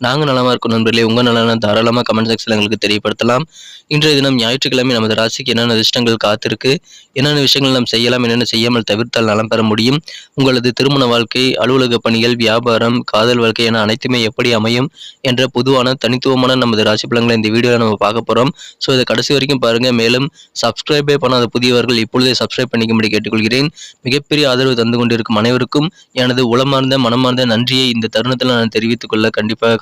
நாங்கள் நலமாக இருக்கும் நண்பர்களே. உங்கள் நலனை தாராளமாக கமெண்ட் செக்ஷனில் எங்களுக்கு தெரியப்படுத்தலாம். இன்றைய தினம் ஞாயிற்றுக்கிழமை நமது ராசிக்கு என்னென்ன அதிர்ஷ்டங்கள் காத்திருக்கு என்னென்ன விஷயங்கள் நாம் செய்யலாம் என்னென்ன செய்யாமல் தவிர்த்தால் நலம் பெற முடியும் உங்களது திருமண வாழ்க்கை அலுவலக பணிகள் வியாபாரம் காதல் வாழ்க்கை என அனைத்துமே எப்படி அமையும் என்ற பொதுவான தனித்துவமான நமது ராசி பலன்களை இந்த வீடியோவில் நம்ம பார்க்க போகிறோம் ஸோ இதை கடைசி வரைக்கும் பாருங்கள் மேலும் சப்ஸ்கிரைபே பண்ணாத புதியவர்கள் இப்பொழுதே சப்ஸ்கிரைப் பண்ணிக்கும்படி கேட்டுக்கொள்கிறேன். மிகப்பெரிய ஆதரவு தந்து கொண்டிருக்கும் அனைவருக்கும் எனது உளமார்ந்த மனமார்ந்த நன்றியை இந்த தருணத்தில் நான் தெரிவித்துக் கொள்ள கண்டிப்பாக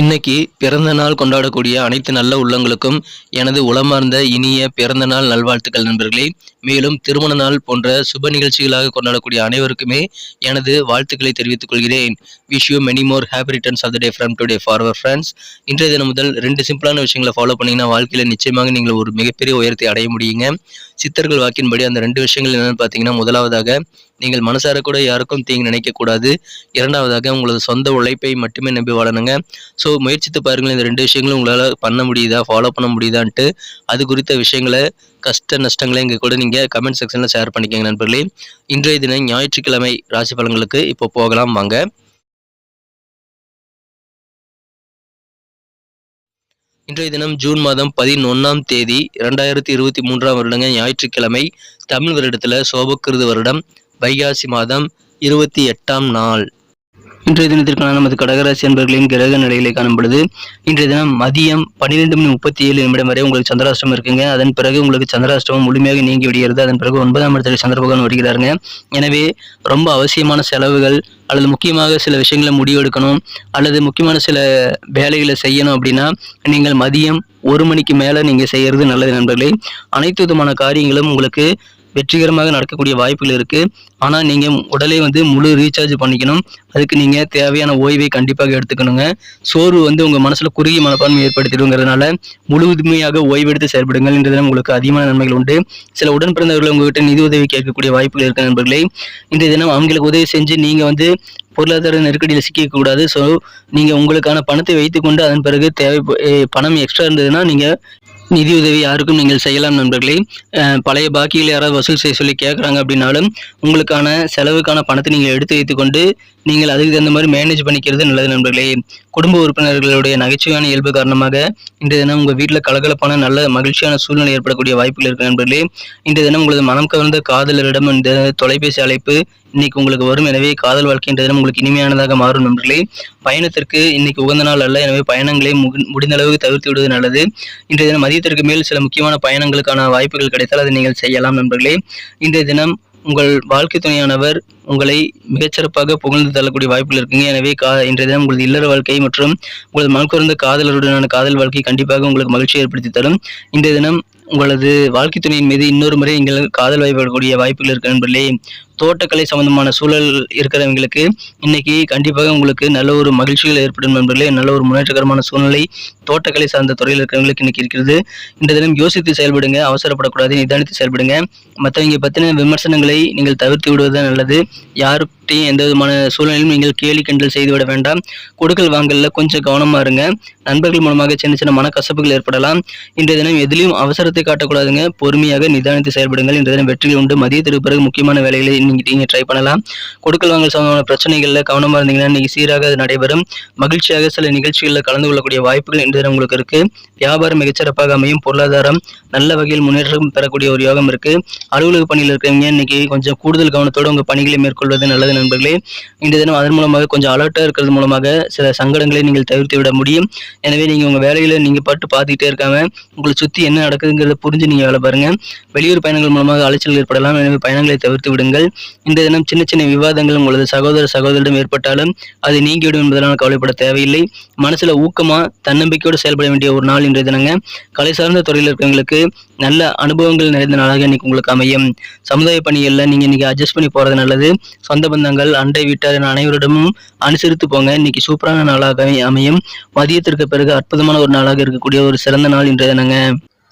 இன்னைக்கு பிறந்த நாள் கொண்டாடக்கூடிய அனைத்து நல்ல உள்ளங்களுக்கும் எனது உளமார்ந்த இனிய பிறந்த நாள் நல்வாழ்த்துக்கள் நண்பர்களே. மேலும் திருமண நாள் போன்ற சுப நிகழ்ச்சிகளாக கொண்டாடக்கூடிய அனைவருக்குமே எனது வாழ்த்துக்களை தெரிவித்துக் கொள்கிறேன். Wish you many more happy returns of the day from today for our friends இன்றைய தினம் முதல் ரெண்டு சிம்பிளான விஷயங்களை ஃபாலோ பண்ணிங்கன்னா வாழ்க்கையில் நிச்சயமாக நீங்கள் ஒரு மிகப்பெரிய உயரத்தை அடைய முடியுங்க. சித்தர்கள் வாக்கின்படி அந்த ரெண்டு விஷயங்கள் என்னென்னு பார்த்தீங்கன்னா முதலாவதாக நீங்கள் மனசார கூட யாருக்கும் தீங்கு நினைக்கக்கூடாது. இரண்டாவதாக உங்களது சொந்த உழைப்பை மட்டுமே நம்பி வளருங்க ஸோ முயற்சித்து பாருங்கள் இந்த ரெண்டு விஷயங்களும் உங்களால் பண்ண முடியுதா? ஃபாலோ பண்ண முடியுதான்ட்டு. அது குறித்த விஷயங்களை கஷ்ட நஷ்டங்களை இங்கே கூட நீங்கள் கமெண்ட் செக்ஷனில் ஷேர் பண்ணிக்கோங்க நண்பர்களே. இன்றைய தினம் ஞாயிற்றுக்கிழமை ராசி பலன்களுக்கு இப்போ போகலாம் வாங்க. இன்றைய தினம் ஜூன் மாதம் பதினொன்றாம் தேதி இரண்டாயிரத்தி இருபத்தி மூன்றாம் வருடங்க ஞாயிற்றுக்கிழமை தமிழ் வருடத்தில் சோபக்கிருது வருடம். வைகாசி மாதம் இருபத்தி எட்டாம் நாள். இன்றைய தினத்திற்கான நமது கடகராசி அன்பர்களின் கிரக நிலையிலே காணப்படுது இன்றைய தினம் மதியம் பன்னிரெண்டு மணி முப்பத்தி ஏழு நிமிடம் வரை உங்களுக்கு சந்திராஷ்டிரம் இருக்குங்க. அதன் பிறகு உங்களுக்கு சந்திராஷ்டிரமம் முழுமையாக நீங்கி விடுகிறது. அதன் பிறகு ஒன்பதாம் இடத்துல சந்திர பகவான் வருகிறாருங்க. எனவே ரொம்ப அவசியமான செலவுகள் அல்லது முக்கியமாக சில விஷயங்களை முடிவெடுக்கணும் அல்லது முக்கியமான சில வேலைகளை செய்யணும் அப்படின்னா நீங்கள் மதியம் ஒரு மணிக்கு மேலே நீங்கள் செய்கிறது நல்லது நண்பர்களே. அனைத்து விதமான காரியங்களும் உங்களுக்கு வெற்றிகரமாக நடக்கக்கூடிய வாய்ப்புகள் இருக்குது ஆனால் நீங்கள் உடலை வந்து முழு ரீசார்ஜ் பண்ணிக்கணும். அதுக்கு நீங்கள் தேவையான ஓய்வை கண்டிப்பாக எடுத்துக்கணுங்க. சோர்வு வந்து உங்கள் மனசில் குறுகிய மனப்பான்மை ஏற்படுத்திடுங்கிறதுனால முழுமையாக ஓய்வெடுத்து செயல்படுங்கள். என்ற உங்களுக்கு அதிகமான நன்மைகள் உண்டு. சில உடன் பிறந்தவர்கள் உங்ககிட்ட நிதி உதவி கேட்கக்கூடிய வாய்ப்புகள் இருக்க நண்பர்களே. இன்றைய தினம் அவங்களுக்கு உதவி செஞ்சு நீங்கள் வந்து பொருளாதார நெருக்கடியில் சிக்கக்கூடாது ஸோ நீங்கள் உங்களுக்கான பணத்தை வைத்துக்கொண்டு அதன் பிறகு தேவை பணம் எக்ஸ்ட்ரா இருந்ததுன்னா நீங்கள் நிதியுதவி யாருக்கும் நீங்கள் செய்யலாம் நண்பர்களே. பழைய பாக்கியில் யாராவது வசூல் செய்ய சொல்லி கேட்குறாங்க அப்படின்னாலும் உங்களுக்கான செலவுக்கான பணத்தை நீங்கள் எடுத்து வைத்துக்கொண்டு நீங்கள் அதுக்கு தகுந்த மாதிரி மேனேஜ் பண்ணிக்கிறது நல்லது நண்பர்களே. குடும்ப உறுப்பினர்களுடைய நகைச்சுவையான இயல்பு காரணமாக இன்றைய தினம் உங்கள் வீட்டில் கலகலப்பான நல்ல மகிழ்ச்சியான சூழ்நிலை ஏற்படக்கூடிய வாய்ப்புகள் இருக்கு நண்பர்களே. இன்றைய தினம் உங்களது மனம் கவர்ந்த காதலரிடம் இந்த தொலைபேசி அழைப்பு இன்னைக்கு உங்களுக்கு வரும். எனவே காதல் வாழ்க்கை இன்றைய தினம் உங்களுக்கு இனிமையானதாக மாறும் நண்பர்களே. பயணத்திற்கு இன்னைக்கு உகந்த நாள் அல்ல. எனவே பயணங்களை முடிந்த அளவுக்கு தவிர்த்து விடுவது நல்லது. இன்றைய தினம் மதியத்திற்கு மேல் சில முக்கியமான பயணங்களுக்கான வாய்ப்புகள் கிடைத்தால் அதை நீங்கள் செய்யலாம் நண்பர்களே. இன்றைய தினம் உங்கள் வாழ்க்கை துணையானவர் உங்களை மிகச்சிறப்பாக புகழ்ந்து தள்ளக்கூடிய வாய்ப்புகள் இருக்குங்க. எனவே கா இன்றைய தினம் உங்களது இல்லற வாழ்க்கை மற்றும் உங்களது மனக்குறந்த காதலருடனான காதல் வாழ்க்கை கண்டிப்பாக உங்களுக்கு மகிழ்ச்சி ஏற்படுத்தி தரும். இன்றைய தினம் உங்களது வாழ்க்கை துணையின் மீது இன்னொரு முறை நீங்கள் காதல் வாய்ப்படக்கூடிய வாய்ப்புகள் இருக்கு நண்பர்களே. தோட்டக்கலை சம்பந்தமான சூழல் இருக்கிறவங்களுக்கு இன்னைக்கு கண்டிப்பாக உங்களுக்கு நல்ல ஒரு மகிழ்ச்சிகள் ஏற்படும் நண்பர்களே. நல்ல ஒரு முன்னேற்றகரமான சூழ்நிலை தோட்டக்கலை சார்ந்த துறையில் இருக்கிறவங்களுக்கு இன்னைக்கு இருக்கிறது. இந்த தினம் யோசித்து செயல்படுங்க அவசரப்படக்கூடாது நிதானித்து செயல்படுங்க. மற்றவங்க பற்றின விமர்சனங்களை நீங்கள் தவிர்த்து விடுவது நல்லது. யாருக்கிட்டையும் எந்த விதமான சூழ்நிலையும் நீங்கள் கேலி கிண்டல் செய்துவிட வேண்டாம். கொடுக்கல் வாங்கல கொஞ்சம் கவனமா இருங்க. நண்பர்கள் மூலமாக சின்ன சின்ன மனக்கசப்புகள் ஏற்படலாம். இன்றைய தினம் எதிலையும் அவசரத்தை காட்டக்கூடாதுங்க. பொறுமையாக நிதானித்து செயல்படுங்கள். இன்றைய தினம் வெற்றிகள் உண்டு. மதியத்திற்கு பிறகு முக்கியமான வேலைகளை நீங்கள் நீங்கள் ட்ரை பண்ணலாம். கொடுக்கல் வாங்கல் சம்பந்தமான பிரச்சனைகளில் கவனமாக இருந்தீங்கன்னா இன்றைக்கி சீராக அது நடைபெறும். மகிழ்ச்சியாக சில நிகழ்ச்சிகளில் கலந்து கொள்ளக்கூடிய வாய்ப்புகள் இன்று தினம் உங்களுக்கு இருக்கு. வியாபாரம் மிகச்சிறப்பாக அமையும். பொருளாதாரம் நல்ல வகையில் முன்னேற்றம் பெறக்கூடிய ஒரு யோகம் இருக்கு. அலுவலக பணியில் இருக்கிறவங்க இன்னைக்கு கொஞ்சம் கூடுதல் கவனத்தோடு உங்கள் பணிகளை மேற்கொள்வது நல்லது நண்பர்களே. இன்று தினம் அதன் மூலமாக கொஞ்சம் அலர்ட்டாக இருக்கிறது மூலமாக சில சங்கடங்களை நீங்கள் தவிர்த்து விட முடியும். எனவே நீங்கள் உங்கள் வேலையில் நீங்கள் பாட்டு பார்த்துக்கிட்டே இருக்காங்க உங்களை சுற்றி என்ன நடக்குதுங்கிறத புரிஞ்சு நீங்கள் வேலை பாருங்க. வெளியூர் பயணங்கள் மூலமாக அலைச்சல் ஏற்படலாம். எனவே பயணங்களை தவிர்த்து விடுங்கள். இந்த தினம் சின்ன சின்ன விவாதங்கள் உங்களது சகோதர சகோதரிடம் ஏற்பட்டாலும் அது நீங்கிவிடும் என்பதனால் கவலைப்பட தேவையில்லை. மனசுல ஊக்கமா தன்னம்பிக்கையோடு செயல்பட வேண்டிய ஒரு நாள் இன்றைய தினங்க. கலை சார்ந்த துறையில் இருக்கிறவங்களுக்கு நல்ல அனுபவங்கள் நிறைந்த நாளாக இன்னைக்கு உங்களுக்கு அமையும். சமுதாய பணிகளில் நீங்க இன்னைக்கு அட்ஜஸ்ட் பண்ணி போறது நல்லது. சொந்த பந்தங்கள் அண்டை வீட்டார் என அனைவரிடமும் அனுசரித்து போங்க. இன்னைக்கு சூப்பரான நாளாக அமையும். மதியத்திற்கு பிறகு அற்புதமான ஒரு நாளாக இருக்கக்கூடிய ஒரு சிறந்த நாள் இன்றைய தினங்க.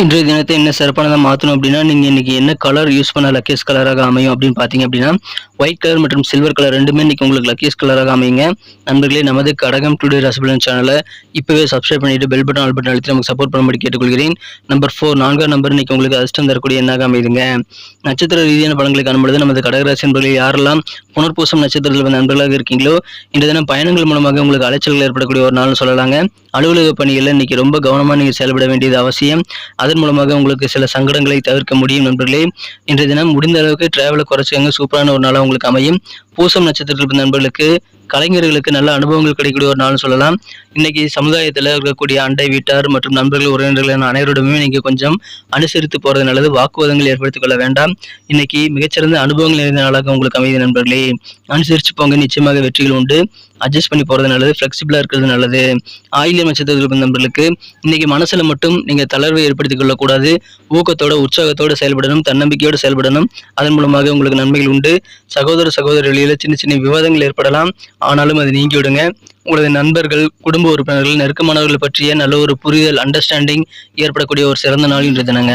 இன்றைய தினத்தை என்ன சிறப்பானதாக மாற்றணும் அப்படின்னா நீங்கள் இன்னைக்கு என்ன கலர் யூஸ் பண்ண லக்கேஸ் கலராக அமையும் அப்படின்னு பார்த்தீங்க அப்படின்னா ஒயிட் கலர் மற்றும் சில்வர் கலர் ரெண்டுமே இன்னைக்கு உங்களுக்கு லக்கேஸ் கலராக அமையுங்க. நண்பர்களே நமது கடகம் டுடே ரசபலன் சேனலை இப்போவே சப்ஸ்கிரைப் பண்ணிவிட்டு பெல் பட்டன் ஆல் பட்டன் அழுத்தி நமக்கு சப்போர்ட் பண்ணும்படி கேட்டுக்கொள்கிறேன். நம்பர் ஃபோர் நான்காம் நம்பர் இன்னைக்கு உங்களுக்கு அதிர்ஷ்டம் தரக்கூடிய என்னாக அமையுதுங்க நட்சத்திர ரீதியான படங்களுக்கு காணும்பொழுது நமது கடகராசி நண்பர்கள் யாரெல்லாம் புனர்பூசம் நட்சத்திரத்தில் வந்த நண்பர்களாக இருக்கீங்களோ? இன்று தினம் பயணங்கள் மூலமாக உங்களுக்கு அலைச்சல்கள் ஏற்படக்கூடிய ஒரு நாள்னு சொல்லலாங்க. அலுவலக பணிகளில் இன்னைக்கு ரொம்ப கவனமாக நீங்கள் செயல்பட வேண்டியது அவசியம். அதன் மூலமாக உங்களுக்கு சில சங்கடங்களை தவிர்க்க முடியும் நண்பர்களே. இன்றைய தினம் முடிந்த அளவுக்கு டிராவலை குறைச்சிக்கங்க. சூப்பரான ஒரு நாளாக உங்களுக்கு அமையும். பூசம் நட்சத்திரத்தில் நண்பர்களுக்கு கலைஞர்களுக்கு நல்ல அனுபவங்கள் கிடைக்கக்கூடிய ஒரு நாள்னு சொல்லலாம். இன்னைக்கு சமுதாயத்தில் இருக்கக்கூடிய அண்டை வீட்டார் மற்றும் நண்பர்கள் உறவினர்கள் என அனைவரிடமே நீங்க கொஞ்சம் அனுசரித்து போகிறது நல்லது. வாக்குவாதங்கள் ஏற்படுத்திக் கொள்ள வேண்டாம். இன்னைக்கு மிகச்சிறந்த அனுபவங்கள் நிறைந்த நாளாக உங்களுக்கு அமைதி நண்பர்களே. அனுசரித்து போங்க. நிச்சயமாக வெற்றிகள் உண்டு. அட்ஜஸ்ட் பண்ணி போகிறது நல்லது ஃப்ளெக்சிபிளாக இருக்கிறது நல்லது. ஆயிலியம் நட்சத்திரத்தில் பிறந்தவர்களுக்கு இன்றைக்கி மனசில் மட்டும் நீங்கள் தளர்வை ஏற்படுத்திக் கொள்ளக்கூடாது. ஊக்கத்தோட உற்சாகத்தோடு செயல்படணும் தன்னம்பிக்கையோடு செயல்படணும். அதன் மூலமாக உங்களுக்கு நன்மைகள் உண்டு. சகோதர சகோதரிகளில் சின்ன சின்ன விவாதங்கள் ஏற்படலாம். ஆனாலும் அது நீங்கி விடுங்க. உங்களது நண்பர்கள் குடும்ப உறுப்பினர்கள் நெருக்கமானவர்கள் பற்றிய நல்ல ஒரு புரிதல் அண்டர்ஸ்டாண்டிங் ஏற்படக்கூடிய ஒரு சிறந்த நாள் இன்று தினங்க.